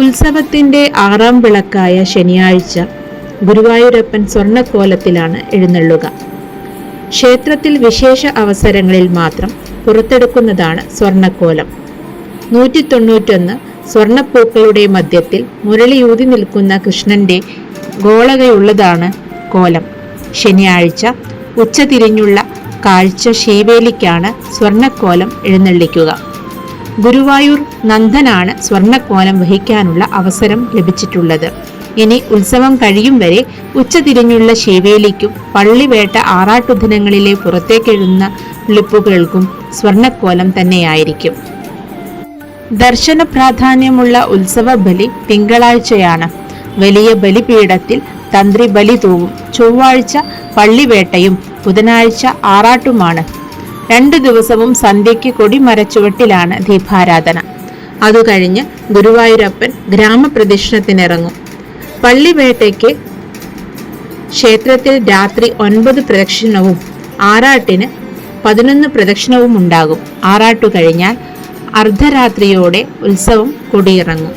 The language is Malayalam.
ഉത്സവത്തിന്റെ ആറാം വിളക്കായ ശനിയാഴ്ച ഗുരുവായൂരപ്പൻ സ്വർണക്കോലത്തിലാണ് എഴുന്നള്ളുക. ക്ഷേത്രത്തിൽ വിശേഷ അവസരങ്ങളിൽ മാത്രം പുറത്തെടുക്കുന്നതാണ് സ്വർണക്കോലം നൂറ്റി തൊണ്ണൂറ്റൊന്ന് സ്വർണപ്പൂക്കളുടെ മധ്യത്തിൽ മുരളിയൂതി നിൽക്കുന്ന കൃഷ്ണന്റെ ഗോളകയുള്ളതാണ് കോലം. ശനിയാഴ്ച ഉച്ചതിരിഞ്ഞുള്ള കാഴ്ച ശീവേലിക്കാണ് സ്വർണക്കോലം എഴുന്നള്ളിക്കുക. ഗുരുവായൂർ നന്ദനാണ് സ്വർണക്കോലം വഹിക്കാനുള്ള അവസരം ലഭിച്ചിട്ടുള്ളത്. ഇനി ഉത്സവം കഴിയും വരെ ഉച്ചതിരിഞ്ഞുള്ള ശിവേലിക്കും പള്ളിവേട്ട ആറാട്ടുദിനങ്ങളിലെ പുറത്തേക്കെഴുന്ന വിളിപ്പുകൾക്കും സ്വർണക്കോലം തന്നെയായിരിക്കും. ദർശന പ്രാധാന്യമുള്ള ഉത്സവ ബലി തിങ്കളാഴ്ചയാണ്. വലിയ ബലിപീഠത്തിൽ തന്ത്രി ബലി തൂവും. ചൊവ്വാഴ്ച പള്ളിവേട്ടയും ബുധനാഴ്ച ആറാട്ടുമാണ്. രണ്ടു ദിവസവും സന്ധ്യയ്ക്ക് കൊടിമരച്ചുവട്ടിലാണ് ദീപാരാധന. അതുകഴിഞ്ഞ് ഗുരുവായൂരപ്പൻ ഗ്രാമപ്രദക്ഷിണത്തിനിറങ്ങും. പള്ളിവേട്ടയ്ക്ക് ക്ഷേത്രത്തിൽ രാത്രി ഒൻപത് പ്രദക്ഷിണവും ആറാട്ടിന് പതിനൊന്ന് പ്രദക്ഷിണവും ഉണ്ടാകും ആറാട്ടു കഴിഞ്ഞാൽ അർദ്ധരാത്രിയോടെ ഉത്സവം കൊടിയിറങ്ങും.